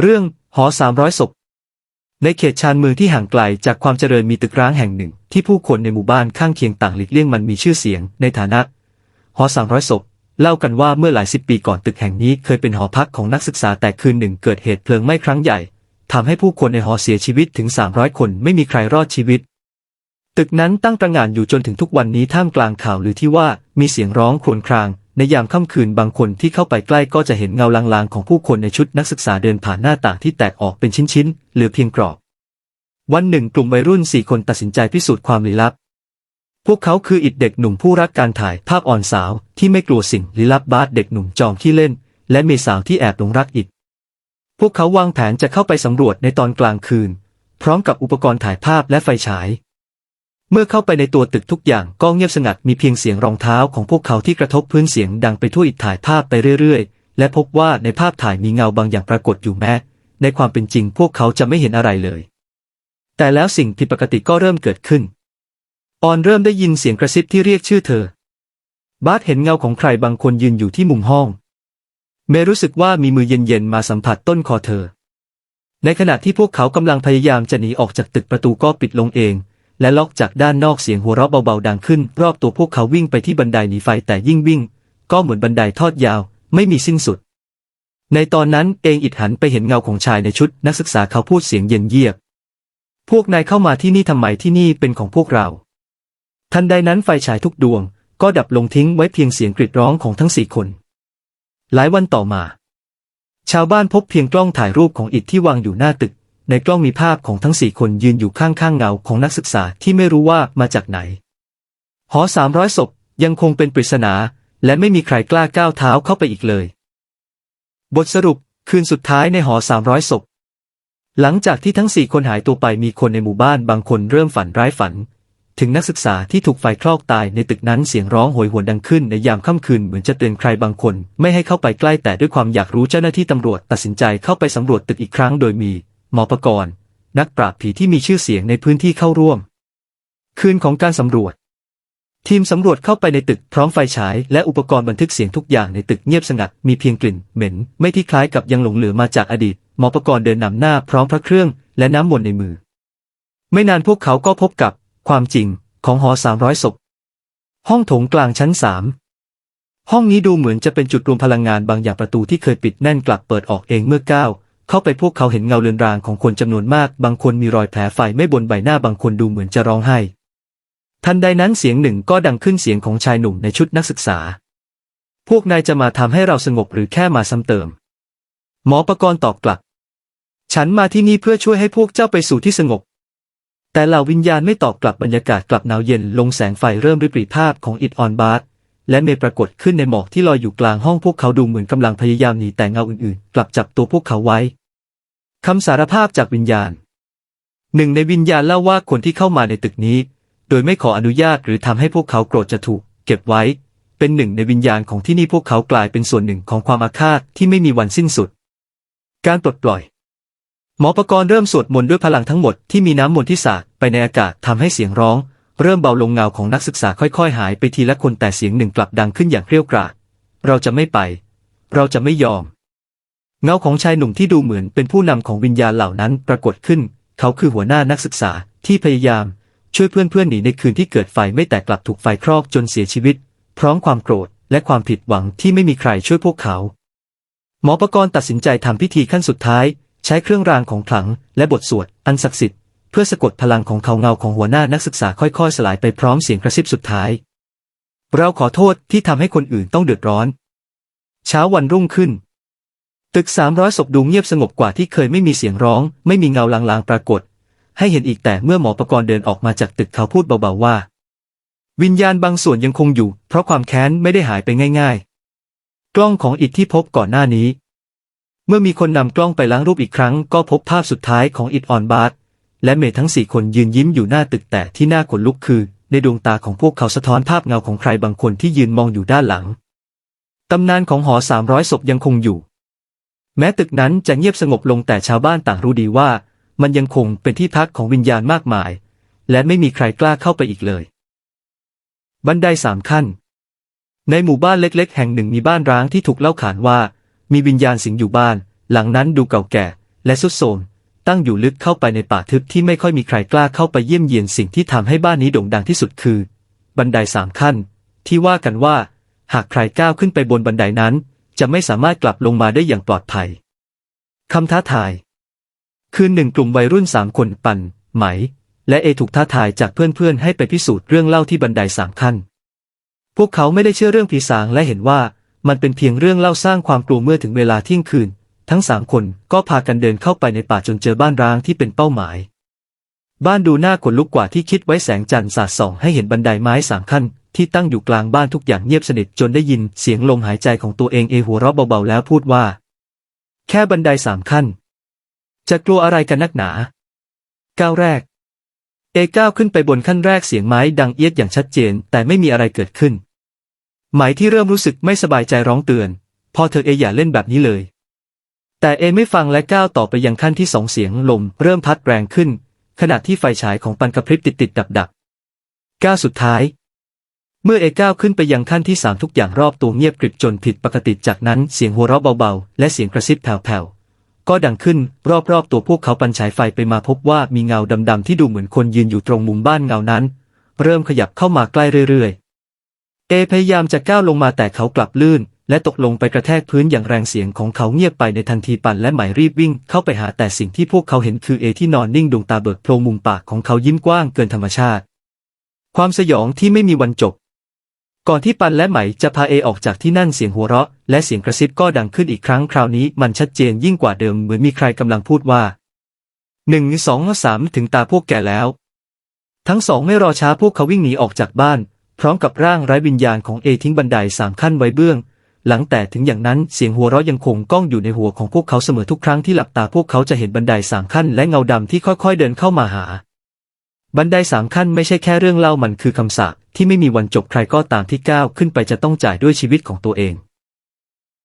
เรื่องหอสามร้อยศพ ในเขตชานเมืองที่ห่างไกลจากความเจริญมีตึกร้างแห่งหนึ่ง ที่ผู้คนในหมู่บ้านข้างเคียงต่างหลีกเลี่ยงมันมีชื่อเสียง ในฐานะ หอสามร้อยศพ เล่ากันว่าเมื่อหลายสิบปีก่อนตึกแห่งนี้เคยเป็นหอพักของนักศึกษาแต่คืนหนึ่งเกิดเหตุเพลิงไหม้ครั้งใหญ่ทำให้ผู้คนในหอเสียชีวิตถึง 300 คนไม่มีใครรอดชีวิต ตึกนั้นตั้งตระหง่านอยู่จนถึงทุกวันนี้ท่ามกลางข่าวหรือที่ว่ามีเสียงร้องครวญคราง ในยามค่ำคืนบางคนที่เข้าไปใกล้ก็จะเห็นเงาลางๆของผู้คนในชุดนักศึกษาเดินผ่านหน้าต่างที่แตกออกเป็นชิ้นๆ เหลือเพียงกรอบ วันหนึ่งกลุ่มวัยรุ่นสี่คนตัดสินใจพิสูจน์ความลี้ลับ พวกเขาคืออิดเด็กหนุ่มผู้รักการถ่ายภาพอ่อนสาว ที่ไม่กลัวสิ่งลี้ลับบาสเด็กหนุ่มจอมที่เล่น และเมสาวที่แอบหลงรักอิด พวกเขาวางแผนจะเข้าไปสำรวจในตอนกลางคืน พร้อมกับอุปกรณ์ถ่ายภาพและไฟฉาย เมื่อเข้าไปในตัวตึกทุกอย่างก็เงียบสงัดมีเพียงเสียงรองเท้าของพวกเขาที่กระทบพื้นเสียงดังไปทั่วอิดถ่ายภาพไปเรื่อยๆ และพบว่าในภาพถ่ายมีเงาบางอย่างปรากฏอยู่แม้ ในความเป็นจริงพวกเขาจะไม่เห็นอะไรเลย แต่แล้วสิ่งผิดปกติก็เริ่มเกิดขึ้น ออนเริ่มได้ยินเสียงกระซิบที่เรียกชื่อเธอบาสเห็นเงาของใครบางคนยืนอยู่ที่มุมห้อง เมรู้สึกว่ามีมือเย็นๆมาสัมผัสต้นคอเธอ ในขณะที่พวกเขากำลังพยายามจะหนีออกจากตึกประตูก็ปิดลงเอง และล็อกจากด้านนอกเสียงหัวเราะเบาๆดังขึ้น รอบตัวพวกเขาวิ่งไปที่บันไดหนีไฟแต่ยิ่งวิ่ง ก็เหมือนบันไดทอดยาว ไม่มีสิ้นสุด ในตอนนั้นเองอิดหันไปเห็นเงาของชายในชุดนักศึกษาเขาพูดเสียงเย็นเยียบ พวกนายเข้ามาที่นี่ทำไมที่นี่เป็นของพวกเรา ทันใดนั้นไฟฉายทุกดวง ก็ดับลงทิ้งไว้เพียงเสียงกรีดร้องของทั้งสี่คน หลายวันต่อมา ชาวบ้านพบเพียงกล้องถ่ายรูปของอิดที่วางอยู่หน้าตึก ในกล้องมีภาพของทั้งสี่คนยืนอยู่ข้างๆเงาของนักศึกษาที่ไม่รู้ว่ามาจากไหน หอสามร้อยศพยังคงเป็นปริศนา และไม่มีใครกล้าก้าวเท้าเข้าไปอีกเลย บทสรุปคืนสุดท้ายในหอสามร้อยศพ หลังจากที่ทั้งสี่คนหายตัวไปมีคนในหมู่บ้านบางคนเริ่มฝันร้ายฝัน ถึงนักศึกษาที่ถูกไฟคลอกตายในตึกนั้นเสียงร้องโหยหวนดังขึ้นในยามค่ำคืนเหมือนจะเตือนใครบางคน ไม่ให้เข้าไปใกล้แต่ด้วยความอยากรู้เจ้าหน้าที่ตำรวจตัดสินใจเข้าไปสำรวจตึกอีกครั้งโดยมี หมอประกรณ์ นักปราบผีที่มีชื่อเสียงในพื้นที่เข้าร่วม คืนของการสำรวจ ทีมสำรวจเข้าไปในตึกพร้อมไฟฉาย และอุปกรณ์บันทึกเสียงทุกอย่างในตึกเงียบสงัดมีเพียงกลิ่นเหม็น ไม่ที่คล้ายกับยังหลงเหลือมาจากอดีต หมอประกรณ์เดินนำหน้าพร้อมพระเครื่อง และน้ำมนต์ในมือ ไม่นานพวกเขาก็พบกับความจริงของหอสามร้อยศพห้องโถงกลางชั้นสามห้องนี้ดูเหมือนจะเป็นจุดรวมพลังงานบางอย่างประตูที่เคยปิดแน่นกลับเปิดออกเองเมื่อก้าว เข้าไปพวกเขาเห็นเงาเลือนรางของคนจำนวนมาก บางคนมีรอยแผลไฟไม่บนใบหน้าบางคนดูเหมือนจะร้องไห้ ทันใดนั้นเสียงหนึ่งก็ดังขึ้นเสียงของชายหนุ่มในชุดนักศึกษา พวกนายจะมาทำให้เราสงบหรือแค่มาซ้ำเติม หมอประกรณ์ตอบกลับ ฉันมาที่นี่เพื่อช่วยให้พวกเจ้าไปสู่ที่สงบ แต่เหล่าวิญญาณไม่ตอบกลับบรรยากาศกลับหนาวเย็นลงแสงไฟเริ่มริบหรี่ภาพของอิดออนบาร์และเมย์ปรากฏขึ้นในหมอกที่ลอยอยู่กลางห้องพวกเขาดูเหมือนกำลังพยายามหนีแต่เงาอื่นๆ กลับจับตัวพวกเขาไว้ คำสารภาพจากวิญญาณ หนึ่งในวิญญาณเล่าว่าคนที่เข้ามาในตึกนี้ โดยไม่ขออนุญาตหรือทำให้พวกเขาโกรธจะถูก เก็บไว้ เป็นหนึ่งในวิญญาณของที่นี่พวกเขากลายเป็นส่วนหนึ่งของความอาฆาตที่ไม่มีวันสิ้นสุด การปลดปล่อย หมอประกรณ์เริ่มสวดมนต์ด้วยพลังทั้งหมดที่มีน้ำมนต์ที่สาดไปในอากาศทำให้เสียงร้อง เริ่มเบาลงเงาของนักศึกษาค่อยๆ หายไปทีละคนแต่เสียงหนึ่งกลับดังขึ้นอย่างเกรี้ยวกราดเราจะไม่ไป เราจะไม่ยอม เงาของชายหนุ่มที่ดูเหมือนเป็นผู้นำของวิญญาณเหล่านั้นปรากฏขึ้น เขาคือหัวหน้านักศึกษาที่พยายาม ช่วยเพื่อนๆหนีในคืนที่เกิดไฟไม่แต่กลับถูกไฟครอกจนเสียชีวิต พร้อมความโกรธและความผิดหวังที่ไม่มีใครช่วยพวกเขา หมอประกรณ์ตัดสินใจทำพิธีขั้นสุดท้าย ใช้เครื่องรางของขลัง และบทสวดอันศักดิ์สิทธิ์เพื่อสะกดพลังของเขาเงาของหัวหน้านักศึกษาค่อยๆ สลายไปพร้อมเสียงกระซิบสุดท้าย เราขอโทษที่ทำให้คนอื่นต้องเดือดร้อน เช้าวันรุ่งขึ้น ตึกสามร้อยศพดูเงียบสงบกว่าที่เคยไม่มีเสียงร้อง ไม่มีเงาลางๆปรากฏ ให้เห็นอีกแต่เมื่อหมอประกรณ์เดินออกมาจากตึกเขาพูดเบาๆว่า วิญญาณบางส่วนยังคงอยู่ เพราะความแค้นไม่ได้หายไปง่าย ๆ กล้องของอิดที่พบก่อนหน้านี้ เมื่อมีคนนำกล้องไปล้างรูปอีกครั้ง ก็พบภาพสุดท้ายของอิดออนบาร์และเมย์ทั้งสี่คนยืนยิ้มอยู่หน้าตึกแต่ที่น่าขนลุกคือ ในดวงตาของพวกเขาสะท้อนภาพเงาของใครบางคนที่ยืนมองอยู่ด้านหลังตำนานของหอสามร้อยศพยังคงอยู่ แม้ตึกนั้นจะเงียบสงบลงแต่ชาวบ้านต่างรู้ดีว่า มันยังคงเป็นที่พักของวิญญาณมากมาย และไม่มีใครกล้าเข้าไปอีกเลย บันไดสามขั้น ในหมู่บ้านเล็ก ๆ แห่งหนึ่งมีบ้านร้างที่ถูกเล่าขานว่า มีวิญญาณสิงอยู่บ้าน หลังนั้นดูเก่าแก่ และสุดโทรมตั้งอยู่ลึกเข้าไปในป่าทึบที่ไม่ค่อยมีใครกล้าเข้าไปเยี่ยมเยียนสิ่งที่ทำให้บ้านนี้โด่งดังที่สุดคือ บันไดสามขั้น ที่ว่ากันว่า หากใครก้าวขึ้นไปบนบันไดนั้น จะไม่สามารถกลับลงมาได้อย่างปลอดภัยคำท้าทาย คืนหนึ่งกลุ่มวัยรุ่นสามคนปันไหม และเอถูกท้าทายจากเพื่อนๆ ให้ไปพิสูจน์เรื่องเล่าที่บันไดสามขั้น พวกเขาไม่ได้เชื่อเรื่องผีสางและเห็นว่ามันเป็นเพียงเรื่องเล่าสร้างความกลัวเมื่อถึงเวลาเที่ยงคืน ทั้งสามคนก็พากันเดินเข้าไปในป่าจนเจอบ้านร้างที่เป็นเป้าหมาย บ้านดูน่าขนลุกกว่าที่คิดไว้แสงจันทร์สาดส่องให้เห็นบันไดไม้สามขั้น ที่ตั้งอยู่กลางบ้านทุกอย่างเงียบสนิทจนได้ยินเสียงลมหายใจของตัวเองเอหัวเราะเบาๆแล้วพูดว่า แค่บันไดสามขั้น จะกลัวอะไรกันนักหนา ก้าวแรก เอก้าวขึ้นไปบนขั้นแรกเสียงไม้ดังเอียดอย่างชัดเจนแต่ไม่มีอะไรเกิดขึ้นไหมที่เริ่มรู้สึกไม่สบายใจร้องเตือน พอเธอเออย่าเล่นแบบนี้เลย แต่เอไม่ฟังและก้าวต่อไปยังขั้นที่สองเสียงลมเริ่มพัดแรงขึ้น ขณะที่ไฟฉายของปันกระพริบติดติดดับดับก้าวสุดท้าย เมื่อเอก้าวขึ้นไปยังขั้นที่สามทุกอย่างรอบตัวเงียบกริบจนผิดปกติจากนั้นเสียงหัวเราะเบาๆ และเสียงกระซิบแผ่วๆ ก็ดังขึ้นรอบๆตัวพวกเขาปันฉายไฟไปมาพบว่ามีเงาดำๆที่ดูเหมือนคนยืนอยู่ตรงมุมบ้านเงานั้น เริ่มขยับเข้ามาใกล้เรื่อยๆ เอพยายามจะก้าวลงมาแต่เขากลับลื่น และตกลงไปกระแทกพื้นอย่างแรงเสียงของเขาเงียบไปในทันทีปันและไหมรีบวิ่งเข้าไปหาแต่สิ่งที่พวกเขาเห็นคือเอที่นอนนิ่งดวงตาเบิกโพรงมุมปากของเขายิ้มกว้างเกินธรรมชาติ ความสยองที่ไม่มีวันจบ ก่อนที่ปันและไหมจะพาเอออกจากที่นั่นเสียงหัวเราะ และเสียงกระซิบก็ดังขึ้นอีกครั้งคราวนี้มันชัดเจนยิ่งกว่าเดิมเหมือนมีใครกำลังพูดว่าหนึ่งสองสามถึงตาพวกแกแล้ว ทั้งสองไม่รอช้าพวกเขาวิ่งหนีออกจากบ้าน พร้อมกับร่างไร้วิญญาณของเอทิ้งบันไดสามขั้นไว้เบื้อง หลังแต่ถึงอย่างนั้นเสียงหัวเราะยังคงก้องอยู่ในหัวของพวกเขาเสมอทุกครั้งที่หลับตาพวกเขาจะเห็นบันไดสามขั้นและเงาดำที่ค่อยๆเดินเข้ามาหา บันไดสามขั้นไม่ใช่แค่เรื่องเล่ามันคือคำสาปที่ไม่มีวันจบใครก็ตามที่ก้าวขึ้นไปจะต้องจ่ายด้วยชีวิตของตัวเอง